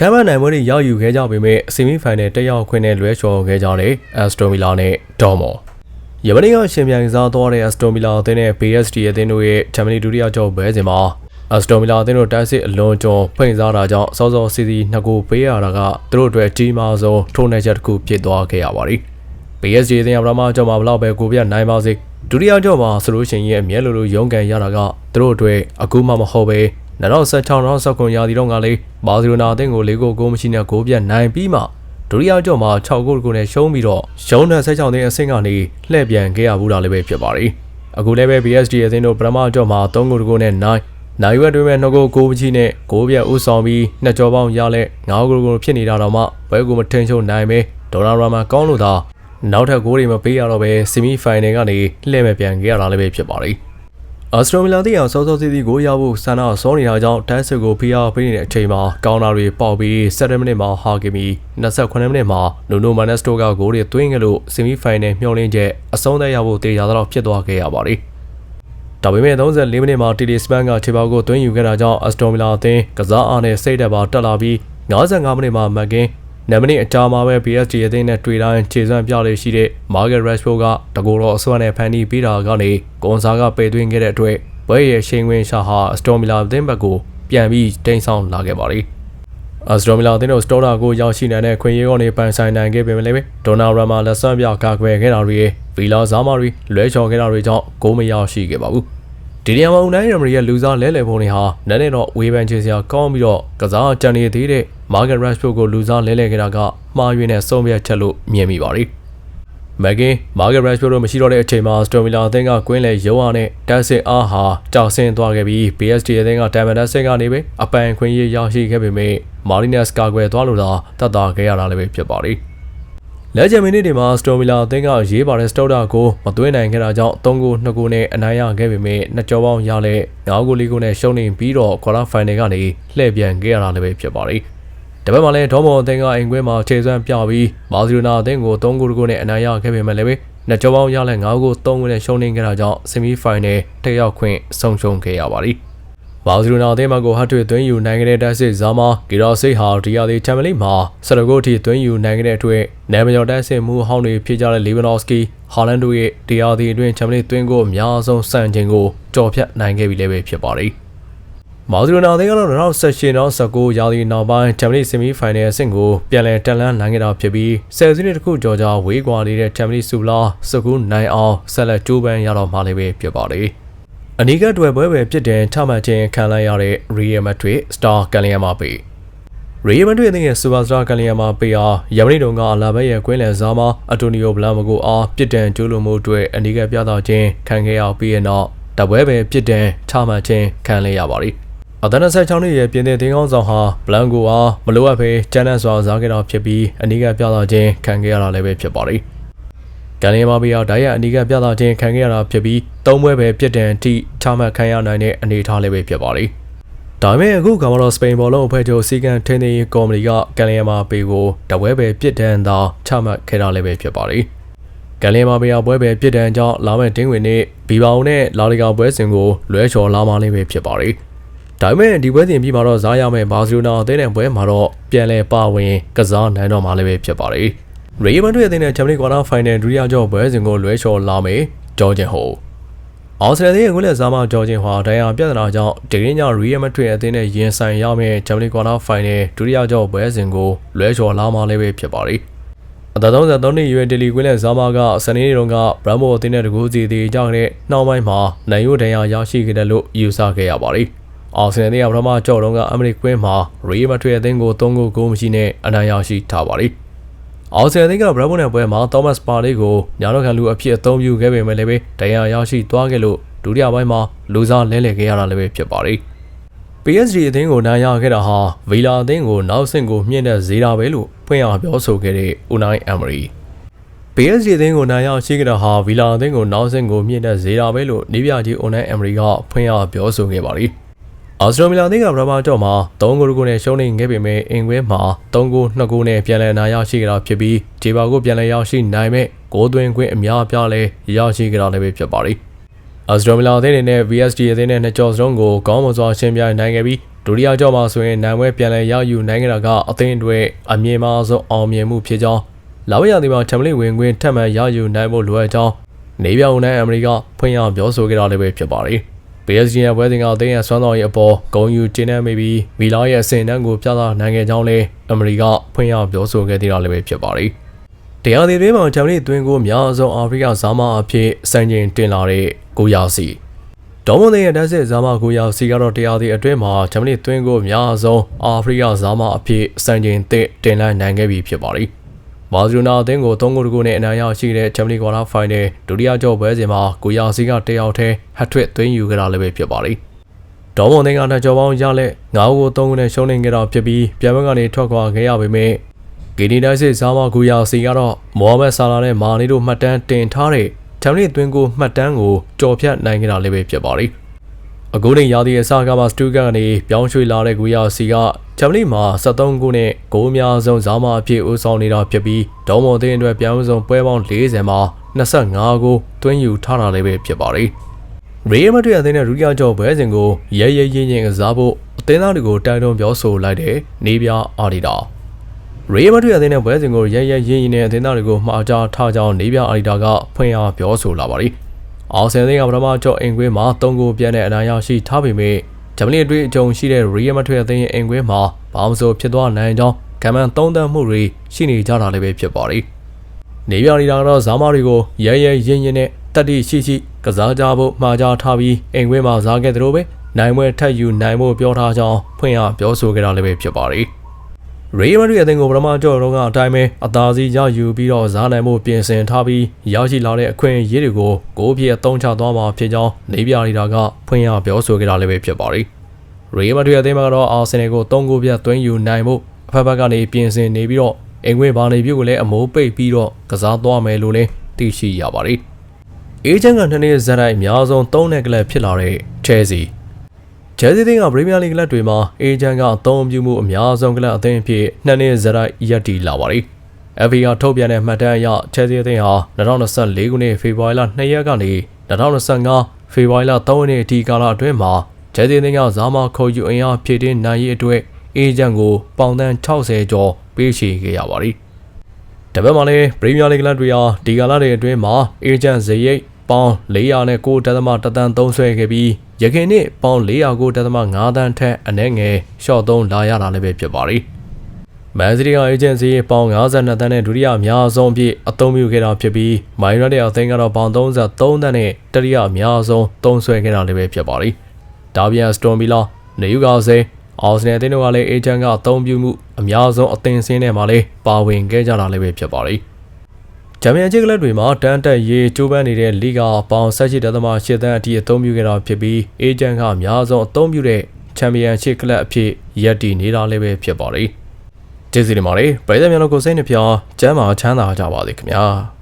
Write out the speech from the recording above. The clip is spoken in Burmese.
ကမ်းမနိုင်ပွဲတွေရောက်ယူခဲ့ကြပေမဲ့ဆီမီဖိုင်နယ်တက်ရောက်ခွင့်နဲ့လွဲချော်ခဲ့ကြတဲ့ Aston Villa နဲ့ Dortmund ယမနီကရှင်ပြိုင်စားသွားတဲ့ Aston Villa အသင်းနဲ့ PSG အသင်းတို့ရဲ့ချန်ပီယံဒုတိယကျော်ပွဲစဉ်မှာ Aston Villa အသင်းတို့တိုက်စစ်အလွန်ကျော်ဖိန်စားတာကြောင့်စောစောစီစီနှစ်ကိုပေးရတာကသူတို့အတွက်ကြီးမားဆုံးထိုးနှက်ချက်တစ်ခုဖြစ်သွားခဲ့ရပါတယ်။ PSG အသင်းအပရမကျော်မှာဘလောက်ပဲကိုပြနိုင်ပါစေဒုတိယကျော်မှာဆိုလို့ရှိရင်ရဲ့အမြဲလိုလိုရုန်းကန်ရတာကသူတို့အတွက်အခုမှမဟုတ်ပဲ 2016-19ရာသီတုန်းကလေးဘာစီလိုနာအသင်းကို၄ဂိုးကိုမရှိနဲ့ဂိုးပြတ်နိုင်ပြီးမှဒုတိယကျော်မှာ6ဂိုးကိုနဲ့ရှုံးပြီးတော့ရှုံးတဲ့16သိန်းအဆင့်ကနေလှည့်ပြန်ခဲ့ရဘူးတာလည်းပဲဖြစ်ပါတယ်။အခုလည်းပဲ PSG အသင်းတို့ပထမကျော်မှာ3ဂိုးကိုနဲ့နိုင်နိုင်ရွက်တွေမဲ့2ဂိုးကိုမရှိနဲ့ဂိုးပြတ်ဥဆောင်ပြီးနှစ်ကျော်ပေါင်းရလဲ9ဂိုးကိုဖြစ်နေတာတော့မှဘဲကိုမထင်ချုံနိုင်ပဲဒေါ်လာရာမှာကောင်းလို့သာနောက်ထပ်ဂိုးတွေမပေးရတော့ပဲဆီမီဖိုင်နယ်ကနေလှည့်မဲ့ပြန်ခဲ့ရတာလည်းပဲဖြစ်ပါတယ်။ အော်စတြေးလျတီအောင်စောစောစီးစီးကိုရဖို့ဆန္ဒစောနေတာကြောင့်တိုက်စစ်ကိုဖိအားပေးနေတဲ့အချိန်မှာကောင်တာတွေပေါက်ပြီး7မိနစ်မှာဟာကီမီ28မိနစ်မှာနိုနိုမန်နက်စတိုကဂိုးတွေသွင်းခဲ့လို့ဆီမီဖိုင်နယ်မျှော်လင့်ချက်အဆုံးသတ်ရဖို့တေချာတော့ဖြစ်သွားခဲ့ရပါတယ်။ဒါပေမဲ့34မိနစ်မှာတီတီစပန်ကခြေပေါက်ကိုသွင်းယူခဲ့တာကြောင့်အက်စတိုမီလာအသင်းကစားအားနဲ့စိတ်တက်ပါတက်လာပြီး55မိနစ်မှာမက်ကင်း နမနစ်အကြာမှာပဲ PSG အသင်းနဲ့တွေ့တိုင်းခြေစွမ်းပြလေးရှိတဲ့ Margaret Rashford ကတကူတော်အစွမ်းနဲ့ဖန်တီးပေးတာကနေကွန်ဆာကပယ်သွင်းခဲ့တဲ့အတွက်ဘွဲရဲ့ရှိန်ဝင်ရှာဟာစတော်မီလာအသင်းဘက်ကိုပြန်ပြီးတိမ်းဆောင်လာခဲ့ပါသည်အစတော်မီလာအသင်းတို့စတော်တာကိုရောက်ရှိနိုင်တဲ့ခွင့်ရကနေပန်ဆိုင်နိုင်ခဲ့ပေမဲ့လည်းဒေါ်နာရမာလက်ဆွမ်းပြကာကွယ်ခဲ့တာတွေဗီလာဇာမာရီလွဲချော်ခဲ့တာတွေကြောင့်ဂိုးမရရှိခဲ့ပါဘူး ဒီနေရာမှာဦးနိုင်ရမရီရဲ့လူစားလဲလှယ်ပုံတွေဟာနည်းနည်းတော့ဝေဖန်ချေစရာကောင်းပြီးတော့ကစားကြံနေသေးတဲ့မာဂတ်ရက်ရှ်ဖို့ကိုလူစားလဲလှယ်ခဲ့တာကမှားယွင်းတဲ့ဆုံးဖြတ်ချက်လို့မြင်မိပါတယ်မက်ကင်မာဂတ်ရက်ရှ်တို့မရှိတော့တဲ့အချိန်မှာစတိုမီလာအသင်းကကွင်းလေရုံးအားနဲ့တက်ဆင်အားဟာကြောက်ဆင်းသွားခဲ့ပြီး PSG အသင်းကဒိုင်မန်ဒက်ဆင်ကနေပဲအပန်ခွင့်ရရရှိခဲ့ပေမဲ့မာရီနက်စ်ကာကွယ်သွားလို့သာတတ်တာခဲ့ရတာလည်းပဲဖြစ်ပါတယ် လက်ချင်မီနစ်တွေမှာစတိုမီလာအသင်းကရေးပါတဲ့စတောက်တာကိုမသွင်းနိုင်ခဲ့တာကြောင့်3ဂိုး2ဂိုးနဲ့အနိုင်ရခဲ့ပေမဲ့နှစ်ကြောပေါင်းရလဲ9ဂိုး4ဂိုးနဲ့ရှုံးနေပြီးတော့ကွာတာဖိုင်နယ်ကနေလှည့်ပြန်ခဲ့ရတာလည်းပဲဖြစ်ပါတယ်တပတ်မှာလည်းဒေါ်မော်အသင်းကအိမ်ခွဲမှာခြေစွမ်းပြပြီးဘာစီလိုနာအသင်းကို3ဂိုး2ဂိုးနဲ့အနိုင်ရခဲ့ပေမဲ့လည်းနှစ်ကြောပေါင်းရလဲ9ဂိုး3ဂိုးနဲ့ရှုံးနေခဲ့တာကြောင့်ဆီမီဖိုင်နယ်တက်ရောက်ခွင့်ဆုံးရှုံးခဲ့ရပါတယ် ဘာစီလိုနာအသင်းမကိုဟတ်ထွေသွင်းယူနိုင်ခဲ့တဲ့တက်စစ်ဇာမာဂီရာစိတ်ဟာဒီယာဒီချန်ပီယံလိမှာဆရဂိုအထိသွင်းယူနိုင်ခဲ့တဲ့အတွက်နာမည်ကျော်တက်စစ်မှုဟောင်းတွေဖြစ်ကြတဲ့လီဗန်အော့စကီဟာလန်တို့ရဲ့ဒီယာဒီအတွင်းချန်ပီယံလိသွင်းကိုအများဆုံးစံချိန်ကိုကြော်ဖြတ်နိုင်ခဲ့ပြီလည်းပဲဖြစ်ပါတယ်။မာဇီရိုနာအသင်းကတော့2018နောက်19ရာသီနောက်ပိုင်းချန်ပီယံလိဆီမီဖိုင်နယ်အဆင့်ကိုပြန်လည်တက်လန်းနိုင်ခဲ့တာဖြစ်ပြီးဆယ်စုနှစ်တစ်ခုကျော်ကြာဝေးကွာနေတဲ့ချန်ပီယံလိဆူလာစကူနိုင်အောင်ဆက်လက်ကြိုးပမ်းရတော့မှလည်းပဲဖြစ်ပါတယ်။ အနီးကပ်တွေ့ပွဲပဲဖြစ်တဲ့ထမှတ်ခြင်းခံလိုက်ရတဲ့ Real Madrid Star ကန်လီယာမာပေရီယယ်မန်ဒရစ်ရဲ့စူပါစတာကန်လီယာမာပေအားယမနီတုံကအလာဘက်ရဲ့ကွင်းလယ်စားမှာအတိုနီယိုဘလာမကိုအားပြစ်ဒဏ်ကျူးလွန်မှုအတွက်အနီးကပ်ပြသခြင်းခံခဲ့ရပြီးတဲ့နောက်တပွဲပဲပြစ်ဒဏ်ထမှတ်ခြင်းခံလိုက်ရပါသည်အသက်26နှစ်ရဲ့ပြင်သစ်တင်းကောင်းဆောင်ဟာဘလန်ကိုအားမလိုအပ်ဘဲကျန်းတဲ့စွာစားခဲ့တာဖြစ်ပြီးအနီးကပ်ပြသခြင်းခံခဲ့ရတာလည်းပဲဖြစ်ပါသည် ကန်လီမာဘီယာဒိုင်ယာအနီကပြသခြင်းခံခဲ့ရတာဖြစ်ပြီးသုံးပွဲပဲပြစ်ဒဏ်ထိချမှတ်ခံရနိုင်တဲ့အနေအထားလေးပဲဖြစ်ပါလိမ့်။ဒါပေမဲ့အခုကမ္ဘာတော်စပိန်ဘောလုံးအဖွဲ့ချုပ်စီကံထင်းထင်းကော်မတီကကန်လီမာဘီကိုတပွဲပဲပြစ်ဒဏ်သာချမှတ်ခဲ့တာလည်းပဲဖြစ်ပါလိမ့်။ကန်လီမာဘီယာပွဲပဲပြစ်ဒဏ်ကြောင့်လာမယ့်တင်းဝင်နေ့ဘီဘာအုံနဲ့လာလီဂါပွဲစဉ်ကိုလွဲချော်လာမှလည်းပဲဖြစ်ပါလိမ့်။ဒါပေမဲ့ဒီပွဲစဉ်ပြီးမှာတော့ဇားရမယ့်ဘာစီလိုနာအသင်းနဲ့ပွဲမှာတော့ပြန်လဲပါဝင်ကစားနိုင်တော့မှလည်းပဲဖြစ်ပါလိမ့်။ ရေမန်တို့ရဲ့အသင်းနဲ့ချန်ပီယံကွာတာဖိုင်နယ်ဒုတိယကျော်ပွဲစဉ်ကိုလွဲချော်လာမယ်ဂျော်ဂျင်ဟိုအော်စတြေးလျရဲ့ငွေလက်စားမဂျော်ဂျင်ဟွာဒိုင်ယာပြဿနာကြောင့်ဒီကနေ့ညရီယယ်မက်ဒရစ်အသင်းနဲ့ရင်ဆိုင်ရမယ့်ချန်ပီယံကွာတာဖိုင်နယ်ဒုတိယကျော်ပွဲစဉ်ကိုလွဲချော်လာမှလည်းပဲဖြစ်ပါလိမ့်အသက်33နှစ်ရွယ်တယ်လီကွင်းလက်ဇာမာကစနေနေ့တုန်းကဘရမ်မိုအသင်းနဲ့တကူစီတီကြောင့်တဲ့နှောင်းပိုင်းမှာနိုင်ရိုဒဏ်ရာရရှိခဲ့တယ်လို့ယူဆခဲ့ရပါတယ်။အော်စနယ်ရဲ့ပထမကြော်တုန်းကအမေရိကွင်းမှာရီမထွေအသင်းကို3ဂိုးကိုမရှိနဲ့အနိုင်ရရှိထားပါတယ်။ အော်ဆယ်သိန်းကဘရဘွန်နယ်ပွဲမှာသောမတ်ပါလေးကိုညာတော့ခံလူအဖြစ်အသုံးပြုခဲ့ပေမဲ့လည်းပဲတရားရရှိသွားခဲ့လို့ဒုတိယပိုင်းမှာလူစားလဲလှယ်ခဲ့ရတာလည်းပဲဖြစ်ပါတယ်။ PSG အသင်းကိုနိုင်ရခဲ့တာဟာဗီလာအသင်းကိုနောက်ဆင့်ကိုမြင့်တဲ့ဈေးတာပဲလို့ဖွင့်ရပြောဆိုခဲ့တဲ့ Unai Emery PSG အသင်းကိုနိုင်ရရှိခဲ့တာဟာဗီလာအသင်းကိုနောက်ဆင့်ကိုမြင့်တဲ့ဈေးတာပဲလို့နေပြကြီး Unai Emery ကဖွင့်ရပြောဆိုခဲ့ပါတယ်။ အော်စတြေးလျအသင်းကဘရဘာတော့မှာ3ဂိုးကိုနဲ့ရှုံးနေခဲ့ပေမဲ့အင်ကွဲမှာ3ဂိုး2ဂိုးနဲ့ပြန်လည်နိုင်ရရှိကြတာဖြစ်ပြီးဂျေဘာကိုပြန်လည်ရောက်ရှိနိုင်မဲ့ဂိုးသွင်းခွင့်အများအပြားလဲရရှိကြတာလည်းပဲဖြစ်ပါလိမ့်။အော်စတြေးလျအသင်းနဲ့ VSD အသင်းနဲ့နှစ်ကျော်စလုံးကိုကောင်းမွန်စွာရှင်းပြနိုင်ခဲ့ပြီးဒုတိယကြောမှာဆိုရင်နိုင်ပွဲပြန်လည်ရယူနိုင်ကြတာကအသင်းတွေအမြင့်မားဆုံးအောင်မြင်မှုဖြစ်ကြောင်းလာဝရသည်မှာချန်ပလီဝင်ခွင့်ထပ်မံရယူနိုင်ဖို့လိုအပ်ကြောင်းနေပြောင်နိုင်အမေရိကဖွင့်ရပြောဆိုခဲ့တာလည်းပဲဖြစ်ပါတယ်။ PSG ရဲ့ပွဲစဉ်ကအသင်းရဲ့ဆွမ်းဆောင်ရည်အပေါ်ဂုံယူကျင်းနေမိပြီးမီလာရဲ့အဆင့်အတန်းကိုပြသနိုင်ခဲ့ကြောင်းလည်းအမေရိကဖွင့်ရပြောဆိုခဲ့သေးတာလည်းပဲဖြစ်ပါတယ်။တရားသည်တွေမှာချန်ပလီသွင်းကိုအများဆုံးအာဖရိကဇာမအဖြစ်စံချိန်တင်လာတဲ့ကိုရာစီဒေါ်မွန်တဲ့ရဲ့တက်စစ်ဇာမကိုရာစီကတော့တရားသည်အတွင်းမှာဂျမနီသွင်းကိုအများဆုံးအာဖရိကဇာမအဖြစ်စံချိန်တင်တင်လိုက်နိုင်ခဲ့ပြီဖြစ်ပါတယ်။ ဘာစီလိုနာအသင်းကို3ဂိုးတကူနဲ့အနိုင်ရရှိတဲ့ဂျမနီကွာတာဖိုင်နယ်ဒုတိယကြောပွဲစဉ်မှာကိုရာစီကတယောက်တည်းဟတ်ထရစ်သွင်းယူခဲ့တာလည်းပဲဖြစ်ပါတယ်။ဒေါ်မွန်တဲ့ကတကြောပေါင်းရလက်9ဂိုး3ဂိုးနဲ့ရှုံးနေခဲ့တာဖြစ်ပြီးပြန်ဘက်ကနေထွက်ခွာခဲ့ရပေမဲ့ဂီနီတိုင်းစစ်ဇာမကိုရာစီကတော့မိုဟာမက်ဆာလာနဲ့မာနီတို့မှတ်တမ်းတင်ထားတဲ့ဂျမ်လီသွင်းကိုမှတ်တမ်းကိုကြော်ဖြတ်နိုင်ခဲ့တာလည်းပဲဖြစ်ပါတယ်။အခုနေရာသည့်အစကမှစတူဂတ်ကနေပြောင်းရွှေ့လာတဲ့ဂူယာစီက ဂျမ်လီမှာ73ခုနဲ့ဂိုးအများဆုံးဇာမအဖြစ်ဦးဆောင်နေတာဖြစ်ပြီးဒေါ်မော်သင်းအတွက်ပြောင်းဆုံးပွဲပေါင်း40မှာ25ကိုသွင်းယူထားတာလည်းပဲဖြစ်ပါတယ်။ရီယယ်မက်ဒရစ်အသင်းနဲ့ရူယာကျော်ဘဲစဉ်ကိုရဲရဲရင်းရင်ကစားဖို့အသင်းသားတွေကိုတိုင်တုံပြောဆိုလိုက်တဲ့နေပြအာဒီတာ။ရေမထွေအသင်းနဲ့ပွဲစဉ်ကိုရရရင်းရင်းနဲ့အသင်းသားတွေကိုမှာကြားထားကြောင်းနေပြအာရီတာကဖွင့်အားပြောဆိုလာပါသည်။အောက်ဆန်သင်းကပထမကျော့အင်ကွင်းမှာ၃ဂိုးပြတ်တဲ့အနိုင်ရရှိထားပေမဲ့ ဂျမလီအတွေ့အကြုံရှိတဲ့ရေမထွေအသင်းရဲ့အင်ကွင်းမှာဘာမှမဆိုဖြစ်သွားနိုင်ကြောင်းကမ္ဘာသုံးသပ်မှုတွေရှိနေကြတာလည်းပဲဖြစ်ပါသည်။နေပြအာရီတာကတော့ဇာမာတွေကိုရရရင်းရင်းနဲ့တက်တိရှိရှိကစားကြဖို့မှာကြားထားပြီးအင်ကွင်းမှာဇာခဲ့တဲ့လိုပဲနိုင်ပွဲထက်ယူနိုင်ဖို့ပြောထားကြောင်းဖွင့်အားပြောဆိုခဲ့တာလည်းပဲဖြစ်ပါသည်။ ရေမရီအသင်းကိုပထမကြော့တော့ကအတိုင်းပဲအသာစီရယူပြီးတော့ဇာနိုင်မှုပြင်ဆင်ထားပြီးရရှိလာတဲ့အခွင့်အရေးတွေကိုကိုပြည့်အသုံးချသွားမှာဖြစ်ကြောင်းနေပြရီတာကဖွင့်ရပြောဆိုခဲ့တာလည်းပဲဖြစ်ပါရီရေမရီအသင်းမှာတော့အာဆင်နယ်ကို၃ဂိုးပြတ်သွင်းယူနိုင်မှုအဖက်ဘက်ကနေပြင်ဆင်နေပြီးတော့အင်ကွင်းဘာနေပြုတ်ကိုလည်းအမိုးပိတ်ပြီးတော့ကစားသွားမယ်လို့လည်းသိရှိရပါရီအေဂျင့်ကနှစ်နှစ်ဇက်တိုင်းအများဆုံး၃နှစ်ကလပ်ဖြစ်လာတဲ့ချဲစီ ဂျယ်ဆီသင်းကပရီးမီးယားလိဂ်ကလပ်တွေမှာအေဂျင့်ကအသုံးပြုမှုအများဆုံးကလပ်အသင်းအဖြစ်နှစ်နှစ်ဇရိုက်ရက်တီလာပါသည်။ FA ကထုတ်ပြန်တဲ့မှတ်တမ်းအရချယ်ဆီအသင်းဟာ2024ခုနှစ်ဖေဖော်ဝါရီလ2ရက်ကနေ2025ဖေဖော်ဝါရီလ3ရက်နေ့အထိကာလအတွင်းမှာဂျယ်ဆီအသင်းကဇာမာခေါ်ယူအင်အားဖြည့်တင်းနိုင်ရေးအတွက်အေဂျင့်ကိုပေါင်သန်း60ကျော်ပေးချေခဲ့ရပါသည်။တပတ်မှာလည်းပရီးမီးယားလိဂ်ကလပ်တွေဟာဒီကာလတွေအတွင်းမှာအေဂျင့်ဇရိတ် ပေါင်409တသမတသန်းသုံးဆွဲခဲ့ပြီးရခင်နှစ်ပေါင်409တသမ5သန်းထက်အနည်းငယ်ရှော့သုံးလာရတာလည်းပဲဖြစ်ပါရီမန်စီးတီးကအေဂျင်စီပေါင်52တန်းနဲ့ဒုတိယအများဆုံးအဖြစ်အသုံးပြုခဲ့တာဖြစ်ပြီးမိုင်းရက်တဲ့အသင်းကတော့ပေါင်33တန်းနဲ့တတိယအများဆုံးသုံးဆွဲခဲ့တာလည်းပဲဖြစ်ပါရီဒါဗီယန်စတွန်ဘီလာနေယူကာဆေအော်စနယ်အသင်းတို့ကလည်းအေဂျင့်ကအသုံးပြုမှုအများဆုံးအသင်းစင်းထဲမှာလည်းပါဝင်ခဲ့ကြတာလည်းပဲဖြစ်ပါရီ။ ဂျမ်ပီယံချစ်ကလပ်တွေမှာတန်းတက်ရေးကျိုးပန်းနေတဲ့လီဂါပေါင်ဆက်ရှိတသမ၈တန်းအထိအသုံးပြုခဲ့တာဖြစ်ပြီးအေဂျင့်ကအများဆုံးအသုံးပြုတဲ့ချန်ပီယံချစ်ကလပ်အဖြစ်ရပ်တည်နေတာလည်းပဲဖြစ်ပါတယ်။ကျေးဇူးတင်ပါတယ်။ပရိသတ်များတို့ကိုစိတ်နှပြကျမ်းမာချမ်းသာကြပါစေခင်ဗျာ။